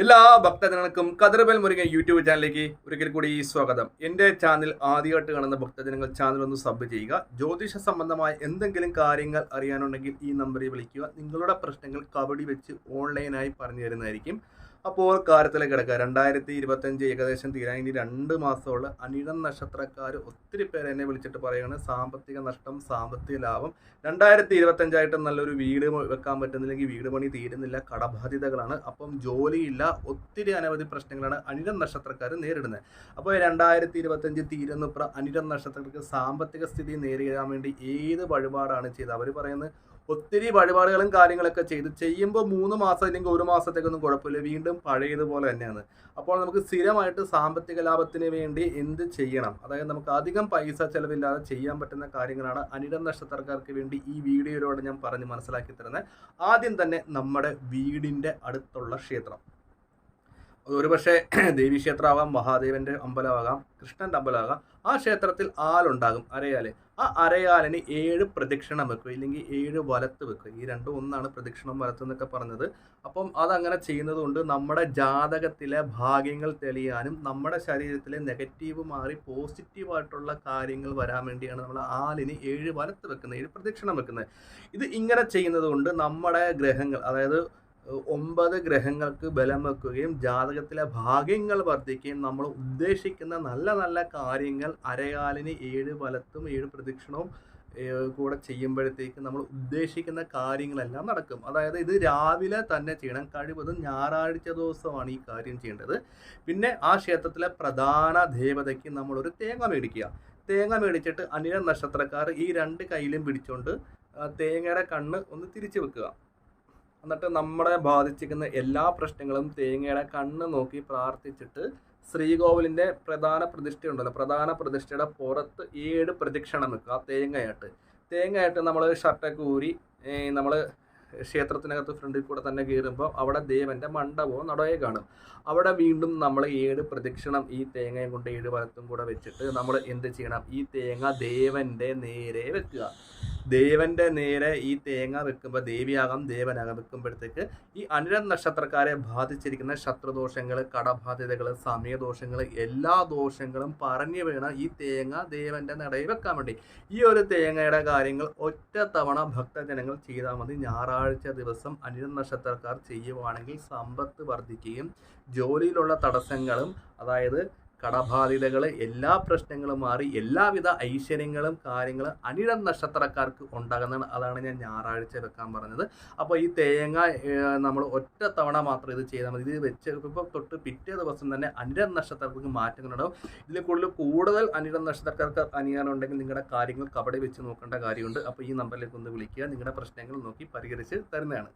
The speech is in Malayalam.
എല്ലാ ഭക്തജനങ്ങൾക്കും കതിർബൽ മുരുകൻ യൂട്യൂബ് ചാനലിലേക്ക് ഒരിക്കൽ കൂടി സ്വാഗതം. എന്റെ ചാനൽ ആദ്യമായിട്ട് കാണുന്ന ഭക്തജനങ്ങൾ ചാനൽ ഒന്ന് സബ് ചെയ്യുക. ജ്യോതിഷ സംബന്ധമായ എന്തെങ്കിലും കാര്യങ്ങൾ അറിയാനുണ്ടെങ്കിൽ ഈ നമ്പറിൽ വിളിക്കുക. നിങ്ങളുടെ പ്രശ്നങ്ങൾ കബഡി വെച്ച് ഓൺലൈനായി പറഞ്ഞു തരുന്നതായിരിക്കും. അപ്പോൾ കാര്യത്തിലേക്ക് കിടക്കുക. രണ്ടായിരത്തി ഇരുപത്തഞ്ച് ഏകദേശം തീരാൻ ഇനി രണ്ട് മാസമുള്ള അനിഴം നക്ഷത്രക്കാർ ഒത്തിരി പേര് എന്നെ വിളിച്ചിട്ട് പറയുകയാണ് സാമ്പത്തിക നഷ്ടം സാമ്പത്തിക ലാഭം. രണ്ടായിരത്തി ഇരുപത്തഞ്ചായിട്ട് നല്ലൊരു വീട് വെക്കാൻ പറ്റുന്നില്ലെങ്കിൽ വീട് പണി തീരുന്നില്ല കടബാധ്യതകളാണ്. അപ്പം ജോലിയില്ല ഒത്തിരി അനവധി പ്രശ്നങ്ങളാണ് അനിഴം നക്ഷത്രക്കാർ നേരിടുന്നത് അപ്പോൾ രണ്ടായിരത്തി ഇരുപത്തഞ്ച് തീരുന്ന തീരുന്നപ്പുറം അനിഴം നക്ഷത്രക്കാർക്ക് സാമ്പത്തിക സ്ഥിതി നേരിടാൻ വേണ്ടി ഏത് വഴിപാടാണ് ചെയ്തത്? അവർ പറയുന്നത് ഒത്തിരി വഴിപാടുകളും കാര്യങ്ങളൊക്കെ ചെയ്ത്. ചെയ്യുമ്പോൾ മൂന്ന് മാസം അല്ലെങ്കിൽ ഒരു മാസത്തേക്കൊന്നും കുഴപ്പമില്ല. വീണ്ടും പഴയതുപോലെ തന്നെയാണ്. അപ്പോൾ നമുക്ക് സ്ഥിരമായിട്ട് സാമ്പത്തിക ലാഭത്തിന് വേണ്ടി എന്ത് ചെയ്യണം? അതായത് നമുക്ക് അധികം പൈസ ചെലവില്ലാതെ ചെയ്യാൻ പറ്റുന്ന കാര്യങ്ങളാണ് അനിടം നക്ഷത്രക്കാർക്ക് വേണ്ടി ഈ വീഡിയോയിലൂടെ ഞാൻ പറഞ്ഞ് മനസ്സിലാക്കി തരുന്നത്. ആദ്യം തന്നെ നമ്മുടെ വീടിന്റെ അടുത്തുള്ള ക്ഷേത്രം. ഒരുപക്ഷെ ദേവീക്ഷേത്രമാകാം മഹാദേവന്റെ അമ്പലമാകാം കൃഷ്ണന്റെ അമ്പലമാകാം ആ ക്ഷേത്രത്തിൽ ആലുണ്ടാകും അരയാൽ. ആ അരയാലിന് ഏഴ് പ്രദക്ഷിണം വെക്കുക ഇല്ലെങ്കിൽ ഏഴ് വലത്ത് വെക്കുക. ഈ രണ്ടും ഒന്നാണ് പ്രദക്ഷിണം വലത്ത് എന്നൊക്കെ പറഞ്ഞത്. അപ്പം അതങ്ങനെ ചെയ്യുന്നത് കൊണ്ട് നമ്മുടെ ജാതകത്തിലെ ഭാഗ്യങ്ങൾ തെളിയാനും നമ്മുടെ ശരീരത്തിലെ നെഗറ്റീവ് മാറി പോസിറ്റീവായിട്ടുള്ള കാര്യങ്ങൾ വരാൻ വേണ്ടിയാണ് നമ്മൾ ആലിന് ഏഴ് വലത്ത് വെക്കുന്നത് ഏഴ് പ്രദക്ഷിണം വെക്കുന്നത്. ഇത് ഇങ്ങനെ ചെയ്യുന്നത് കൊണ്ട് നമ്മുടെ ഗ്രഹങ്ങൾ അതായത് ഒമ്പത് ഗ്രഹങ്ങൾക്ക് ബലം വെക്കുകയും ജാതകത്തിലെ ഭാഗ്യങ്ങൾ വർദ്ധിക്കുകയും നമ്മൾ ഉദ്ദേശിക്കുന്ന നല്ല നല്ല കാര്യങ്ങൾ അരയാലിന് ഏഴ് ഫലത്തും ഏഴ് പ്രദക്ഷിണവും കൂടെ ചെയ്യുമ്പോഴത്തേക്ക് നമ്മൾ ഉദ്ദേശിക്കുന്ന കാര്യങ്ങളെല്ലാം നടക്കും. അതായത് ഇത് രാവിലെ തന്നെ ചെയ്യണം. കഴിവതും ഞായറാഴ്ച ദിവസമാണ് ഈ കാര്യം ചെയ്യേണ്ടത്. പിന്നെ ആ ക്ഷേത്രത്തിലെ പ്രധാന ദേവതയ്ക്ക് നമ്മളൊരു തേങ്ങ മേടിക്കുക. തേങ്ങ മേടിച്ചിട്ട് അനിഴ നക്ഷത്രക്കാർ ഈ രണ്ട് കയ്യിലും പിടിച്ചുകൊണ്ട് തേങ്ങയുടെ കണ്ണ് ഒന്ന് തിരിച്ചു വെക്കുക. എന്നിട്ട് നമ്മളെ ബാധിച്ചിരിക്കുന്ന എല്ലാ പ്രശ്നങ്ങളും തേങ്ങയുടെ കണ്ണ് നോക്കി പ്രാർത്ഥിച്ചിട്ട് ശ്രീകോവിലിന്റെ പ്രധാന പ്രതിഷ്ഠ ഉണ്ടല്ലോ പ്രധാന പ്രതിഷ്ഠയുടെ പുറത്ത് ഏഴ് പ്രദക്ഷിണം നിൽക്കുക തേങ്ങയായിട്ട്. തേങ്ങയായിട്ട് നമ്മൾ ഷർട്ടൊക്കെ ഊരി നമ്മൾ ക്ഷേത്രത്തിനകത്ത് ഫ്രണ്ടിൽ കൂടെ തന്നെ കയറുമ്പോൾ അവിടെ ദേവന്റെ മണ്ഡപവും നടയെ കാണും. അവിടെ വീണ്ടും നമ്മൾ ഏഴ് പ്രദക്ഷിണം ഈ തേങ്ങയും കൊണ്ട് ഏഴ് വലത്തും കൂടെ വെച്ചിട്ട് നമ്മൾ എന്ത് ചെയ്യണം? ഈ തേങ്ങ ദേവന്റെ നേരെ വെക്കുക. ദേവന്റെ നേരെ ഈ തേങ്ങ വെക്കുമ്പോൾ ദേവിയാകാം ദേവനാകാം വെക്കുമ്പോഴത്തേക്ക് ഈ അനിര നക്ഷത്രക്കാരെ ബാധിച്ചിരിക്കുന്ന ശത്രുദോഷങ്ങൾ കടബാധ്യതകൾ സമയദോഷങ്ങൾ എല്ലാ ദോഷങ്ങളും പറഞ്ഞു വീണ ഈ തേങ്ങ ദേവന്റെ നടയിൽ വെക്കാൻ വേണ്ടി. ഈ ഒരു തേങ്ങയുടെ കാര്യങ്ങൾ ഒറ്റ തവണ ഭക്തജനങ്ങൾ ചെയ്താൽ മതി. ഞായറാഴ്ച ദിവസം അനിര നക്ഷത്രക്കാർ ചെയ്യുവാണെങ്കിൽ സമ്പത്ത് വർദ്ധിക്കുകയും ജോലിയിലുള്ള തടസ്സങ്ങളും അതായത് കടബാധിതകൾ എല്ലാ പ്രശ്നങ്ങളും മാറി എല്ലാവിധ ഐശ്വര്യങ്ങളും കാര്യങ്ങളും അനിഴം നക്ഷത്രക്കാർക്ക് ഉണ്ടാകുന്നതാണ്. അതാണ് ഞാൻ ഞായറാഴ്ച വെക്കാൻ പറഞ്ഞത്. അപ്പോൾ ഈ തേങ്ങ നമ്മൾ ഒറ്റ തവണ മാത്രം ഇത് ചെയ്താൽ മതി. ഇത് വെച്ച് ഇപ്പോൾ തൊട്ട് പിറ്റേ ദിവസം തന്നെ അനിഴം നക്ഷത്രക്കാർക്ക് മാറ്റങ്ങളുണ്ടാവും ഇതിൽ കൂടുതൽ കൂടുതൽ അനിഴം നക്ഷത്രക്കാർക്ക് അനിയാനുണ്ടെങ്കിൽ നിങ്ങളുടെ കാര്യങ്ങൾ കബടി വെച്ച് നോക്കേണ്ട കാര്യമുണ്ട്. അപ്പോൾ ഈ നമ്പറിലേക്ക് ഒന്ന് വിളിക്കുക. നിങ്ങളുടെ പ്രശ്നങ്ങൾ നോക്കി പരിഹരിച്ച് തരുന്നതാണ്.